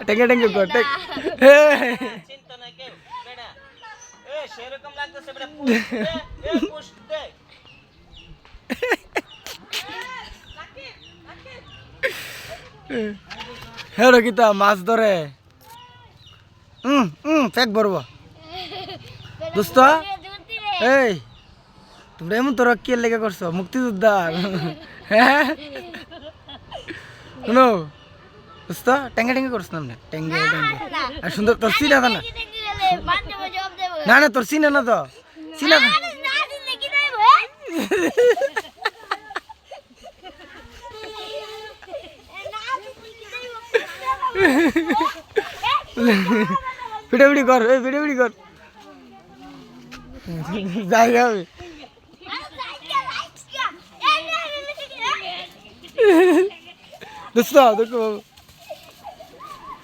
টেঙ্গে টেঙ্গে কর টেক চিন্তা নাই কেউ বেটা এ সেরকম লাগতেছে বেটা পুশ এ পুশ দে হ্যাঁ রকিতা মাছ ধরে হুম হুম ফেক বরব দোস্ত এই তোমরা এমন তোরা কে লেগে করছ মুক্তিযোদ্ধার হ্যাঁ শুনো দোস্ত টেঙ্গে টেঙ্গে করছ না আমরা টেঙ্গে টেঙ্গে আর সুন্দর তোর সিনা না না না তোর সিনা না তো সিনা ভিডিও কর এই ভিডিও কর যাবে দোস্ত দেখো